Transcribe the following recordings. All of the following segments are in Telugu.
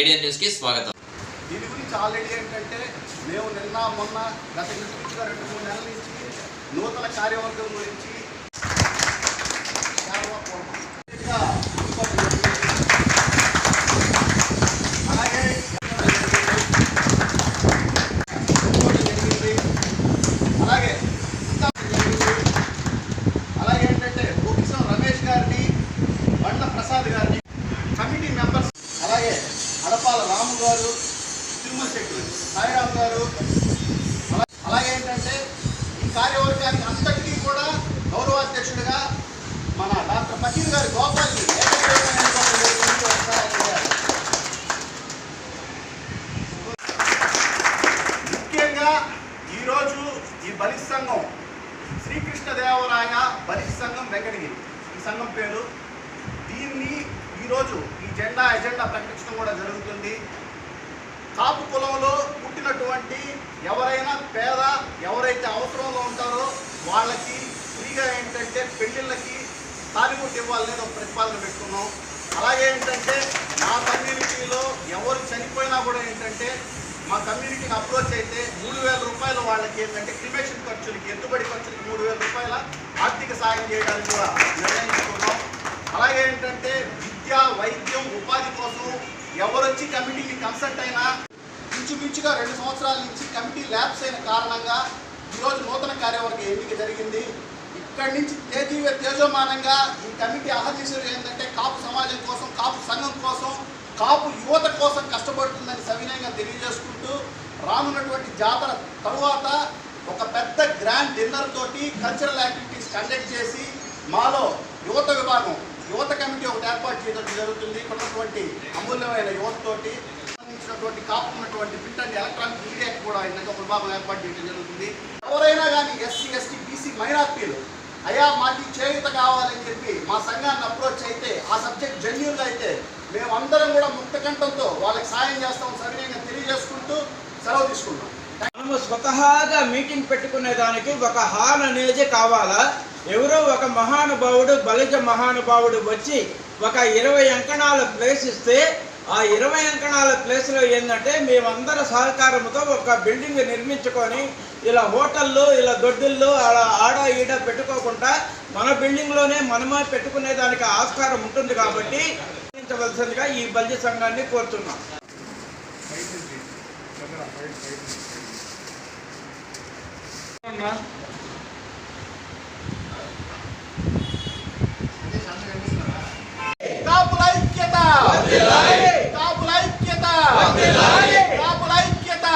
ఏడియన్ న్యూస్కి స్వాగతం. దీని గురించి ఆల్రెడీ ఏంటంటే మేము నిన్న మొన్న గత ఇంచుమించుగా రెండు మూడు నెలల నుంచి నూతన కార్యవర్గం గురించి చాలా పూర్వం. ఇంకా ఇంకోటి జరిగింది. అలాగే ఇంకోటి జరిగింది. అలాగే ఇంకా జరిగింది. అలాగే ఏంటంటే బొక్కిసం రమేష్ గారిని బండ్ల ప్రసాద్ గారిని కమిటీ మెంబర్స్ అలాగే అడపాల రాము గారు తిరుమల శెట్టి సాయిరామ్ గారు. అలా- అలాగే ఏంటంటే ఈ కార్యవర్గానికి అంతటికీ కూడా గౌరవాధ్యక్షుడిగా మన డాక్టర్ ఫకీర్ గారి గోపాల్ని ముఖ్యంగా ఈరోజు ఈ బలి సంఘం శ్రీకృష్ణదేవరాయ బలి సంఘం వెంకటగిరి. ఈ సంఘం పేరు దీన్ని ఈరోజు ఈ జెండా ఎజెండా ప్రకటించడం కూడా జరుగుతుంది. కాపు కులంలో పుట్టినటువంటి ఎవరైనా పేద ఎవరైతే అవసరంలో ఉంటారో వాళ్ళకి ఫ్రీగా ఏంటంటే పెళ్ళిళ్ళకి తాలిబుట్టు ఇవ్వాలనేది ఒక ప్రతిపాదన పెట్టుకున్నాం. అలాగే ఏంటంటే మా కమ్యూనిటీలో ఎవరు చనిపోయినా కూడా ఏంటంటే మా కమ్యూనిటీకి అప్రోచ్ అయితే మూడు వేల రూపాయలు వాళ్ళకి ఏంటంటే క్రిమేషన్ ఖర్చులకి ఎత్తుబడి ఖర్చులకి మూడు వేల రూపాయల ఆర్థిక సాయం చేయడానికి కూడా నిర్ణయించుకున్నాం. అలాగే ఏంటంటే విద్య వైద్యం ఉపాధి కోసం ఎవరొచ్చి కమిటీకి కన్సల్ట్ అయినా ఇంచుమించుగా రెండు సంవత్సరాల నుంచి కమిటీ ల్యాబ్స్ అయిన కారణంగా ఈరోజు నూతన కార్యవర్గ ఎన్నిక జరిగింది. ఇక్కడి నుంచి తేజీవ తేజోమానంగా ఈ కమిటీ అహర్నిశలు ఏంటంటే కాపు సమాజం కోసం కాపు సంఘం కోసం కాపు యువత కోసం కష్టపడుతుందని సవినయంగా తెలియజేసుకుంటూ రానున్నటువంటి జాతర తరువాత ఒక పెద్ద గ్రాండ్ డిన్నర్ తోటి కల్చరల్ యాక్టివిటీస్ కండక్ట్ చేసి మాలో యువత విభాగం యువత కమిటీ ఒకటి ఏర్పాటు చేయడం జరుగుతుంది. ఇక్కడ ఉన్నటువంటి అమూల్యమైన యువతతోటి సంబంధించినటువంటి కాపు ఉన్నటువంటి ప్రింట్ అండ్ ఎలక్ట్రానిక్ మీడియాకి కూడా ఇందాక ఒక విభాగం ఏర్పాటు చేయడం జరుగుతుంది. ఎవరైనా కానీ ఎస్సీ ఎస్టీ బీసీ మైనార్టీలు అయా మాకు చేయుత కావాలని చెప్పి మా సంఘాన్ని అప్రోచ్ అయితే ఆ సబ్జెక్ట్ జెన్యున్గా అయితే మేమందరం కూడా ముక్త కంఠంతో వాళ్ళకి సాయం చేస్తాం సవినయంగా తెలియజేసుకుంటూ సెలవు తీసుకుంటాం మనము స్వతహాగా మీటింగ్ పెట్టుకునే దానికి ఒక హాల్ అనేది కావాలా? ఎవరో ఒక మహానుభావుడు బలిజ మహానుభావుడు వచ్చి ఒక ఇరవై అంకణాల ప్లేస్ ఇస్తే ఆ ఇరవై అంకణాల ప్లేస్లో ఏంటంటే మేమందరి సహకారంతో ఒక బిల్డింగ్ నిర్మించుకొని ఇలా హోటళ్ళు ఇలా దొడ్డుల్లో అలా ఆడ ఈడ పెట్టుకోకుండా మన బిల్డింగ్లోనే మనమే పెట్టుకునే దానికి ఆస్కారం ఉంటుంది కాబట్టి నిర్మించవలసిందిగా ఈ బలిజ సంఘాన్ని కోరుతున్నాం. కాపుల ఐక్యత కాపుల ఐక్యత కాపుల ఐక్యత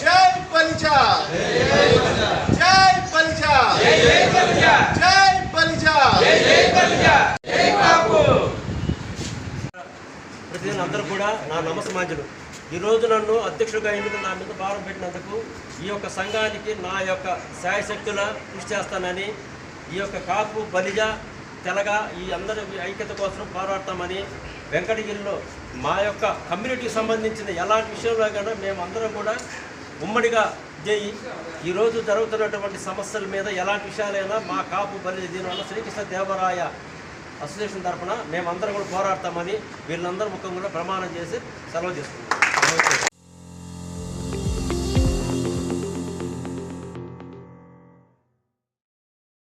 జై బలిజ జై బలిజ జై బలిజ నా అందరూ కూడా నా నమస్మాంజలు ఈరోజు నన్ను అధ్యక్షుడిగా ఎన్నుకుని నా మీద భారం పెట్టినందుకు ఈ యొక్క సంఘానికి నా యొక్క శాయశక్తుల కృషి చేస్తానని ఈ యొక్క కాపు బలిజ తెలగ ఈ అందరి ఐక్యత కోసం పోరాడతామని వెంకటగిరిలో మా యొక్క కమ్యూనిటీకి సంబంధించిన ఎలాంటి విషయంలో కూడా మేమందరం కూడా ఉమ్మడిగా చేయి. ఈరోజు జరుగుతున్నటువంటి సమస్యల మీద ఎలాంటి విషయాలైనా మా కాపు బలి దీనివల్ల శ్రీకృష్ణ దేవరాయ అసోసియేషన్ తరఫున మేమందరం కూడా పోరాడతామని వీళ్ళందరూ ముఖం కూడా ప్రమాణం చేసి సెలవు తీసుకున్నాం